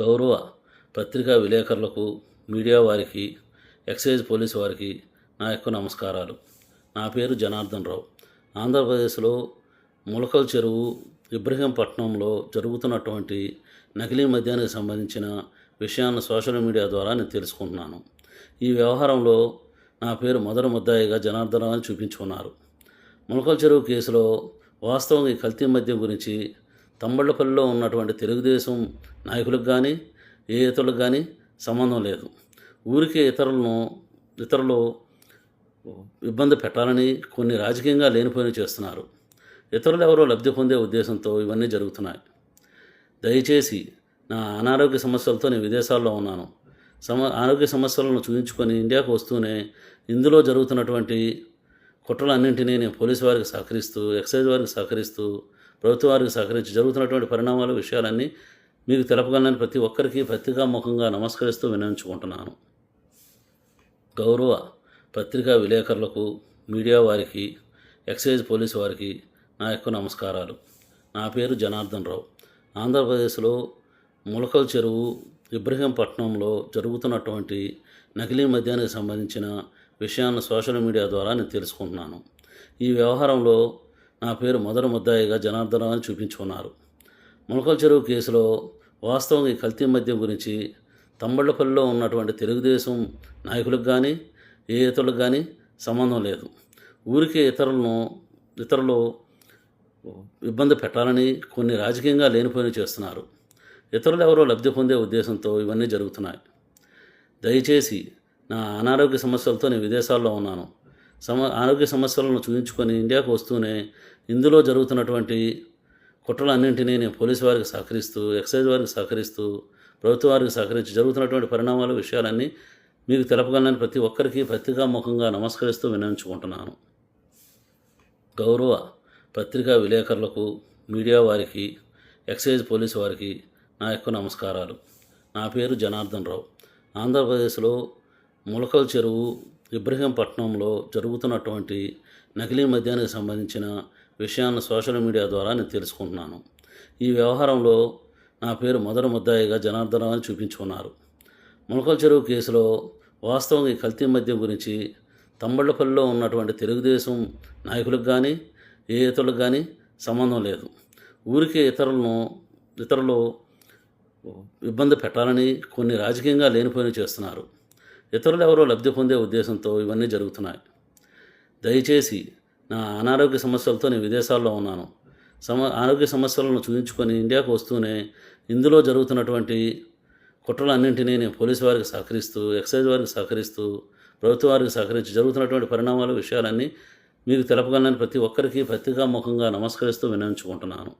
గౌరవ పత్రికా విలేకరులకు మీడియా వారికి ఎక్సైజ్ పోలీసు వారికి నా యొక్క నమస్కారాలు. నా పేరు జనార్దన్ రావు. ఆంధ్రప్రదేశ్లో ములకల్ చెరువు ఇబ్రహీంపట్నంలో జరుగుతున్నటువంటి నకిలీ మద్యానికి సంబంధించిన విషయాన్ని సోషల్ మీడియా ద్వారా నేను తెలుసుకుంటున్నాను. ఈ వ్యవహారంలో నా పేరు మొదటి ముద్దాయిగా జనార్దన్ రావు అని చూపించుకున్నారు. ములకల్ చెరువు కేసులో వాస్తవంగా ఈ కల్తీ మద్యం గురించి తమ్మళ్ళపల్లిలో ఉన్నటువంటి తెలుగుదేశం నాయకులకు కానీ ఏ ఇతరులకు కానీ సంబంధం లేదు. ఊరికే ఇతరులను ఇతరులు ఇబ్బంది పెట్టాలని కొన్ని రాజకీయంగా లేనిపోయిన చేస్తున్నారు. ఇతరులు ఎవరో లబ్ధి పొందే ఉద్దేశంతో ఇవన్నీ జరుగుతున్నాయి. దయచేసి నా అనారోగ్య సమస్యలతో నేను విదేశాల్లో ఉన్నాను. సమ ఆరోగ్య సమస్యలను చూపించుకొని ఇండియాకు వస్తూనే ఇందులో జరుగుతున్నటువంటి కుట్రలన్నింటినీ నేను పోలీసు వారికి సహకరిస్తూ ఎక్సైజ్ వారికి సహకరిస్తూ ప్రభుత్వ వారికి సహకరించి జరుగుతున్నటువంటి పరిణామాలు విషయాలన్నీ మీకు తెలపగలని ప్రతి ఒక్కరికి పత్రికాముఖంగా నమస్కరిస్తూ వినియోగించుకుంటున్నాను. గౌరవ పత్రికా విలేకరులకు మీడియా వారికి ఎక్సైజ్ పోలీసు వారికి నా యొక్క నమస్కారాలు. నా పేరు జనార్దన్ రావు. ఆంధ్రప్రదేశ్లో ములకల్ చెరువు ఇబ్రహీంపట్నంలో జరుగుతున్నటువంటి నకిలీ మద్యానికి సంబంధించిన విషయాన్ని సోషల్ మీడియా ద్వారా నేను తెలుసుకుంటున్నాను. ఈ వ్యవహారంలో నా పేరు మొదటి ముద్దాయిగా జనార్దన్ అని చూపించుకున్నారు. ములకల్ చెరువు కేసులో వాస్తవం ఈ కల్తీ మద్యం గురించి తమ్మళ్ళపల్లిలో ఉన్నటువంటి తెలుగుదేశం నాయకులకు కానీ ఏ ఇతరులకు కానీ సంబంధం లేదు. ఊరికే ఇతరులను ఇతరులు ఇబ్బంది పెట్టాలని కొన్ని రాజకీయంగా లేనిపోయిన చేస్తున్నారు. ఇతరులు ఎవరో లబ్ధి పొందే ఉద్దేశంతో ఇవన్నీ జరుగుతున్నాయి. దయచేసి నా అనారోగ్య సమస్యలతో నేను విదేశాల్లో ఉన్నాను. సమ ఆరోగ్య సమస్యలను చూపించుకొని ఇండియాకు వస్తూనే ఇందులో జరుగుతున్నటువంటి కుట్రలన్నింటినీ నేను పోలీసు వారికి సహకరిస్తూ ఎక్సైజ్ వారికి సహకరిస్తూ ప్రభుత్వ వారికి సహకరించి జరుగుతున్నటువంటి పరిణామాలు విషయాలన్నీ మీకు తెలపగలని ప్రతి ఒక్కరికి పత్రికాముఖంగా నమస్కరిస్తూ వినియోగించుకుంటున్నాను గౌరవ పత్రికా విలేకరులకు మీడియా వారికి ఎక్సైజ్ పోలీసు వారికి నా యొక్క నమస్కారాలు. నా పేరు జనార్దన్ రావు. ఆంధ్రప్రదేశ్లో ములకల్ చెరువు ఇబ్రహీంపట్నంలో జరుగుతున్నటువంటి నకిలీ మద్యానికి సంబంధించిన విషయాన్ని సోషల్ మీడియా ద్వారా నేను తెలుసుకుంటున్నాను. ఈ వ్యవహారంలో నా పేరు మొదటి ముద్దాయిగా జనార్దన్ అని చూపించుకున్నారు. ములకల్ చెరువు కేసులో వాస్తవం ఈ కల్తీ మద్యం గురించి తమ్మళ్ళపల్లిలో ఉన్నటువంటి తెలుగుదేశం నాయకులకు కానీ ఏ ఇతరులకు కానీ సంబంధం లేదు. ఊరికే ఇతరులను ఇతరులు ఇబ్బంది పెట్టాలని కొన్ని రాజకీయంగా లేనిపోయిన చేస్తున్నారు. ఇతరులు ఎవరో లబ్ధి పొందే ఉద్దేశంతో ఇవన్నీ జరుగుతున్నాయి. దయచేసి నా అనారోగ్య సమస్యలతో నేను విదేశాల్లో ఉన్నాను. సమ ఆరోగ్య సమస్యలను చూపించుకొని ఇండియాకు వస్తూనే ఇందులో జరుగుతున్నటువంటి కుట్రలన్నింటినీ నేను పోలీసు వారికి సహకరిస్తూ ఎక్సైజ్ వారికి సహకరిస్తూ ప్రభుత్వ వారికి సహకరించి జరుగుతున్నటువంటి పరిణామాలు విషయాలన్నీ మీకు తెలపగలనని ప్రతి ఒక్కరికి పత్రికాముఖంగా నమస్కరిస్తూ వినియోగించుకుంటున్నాను.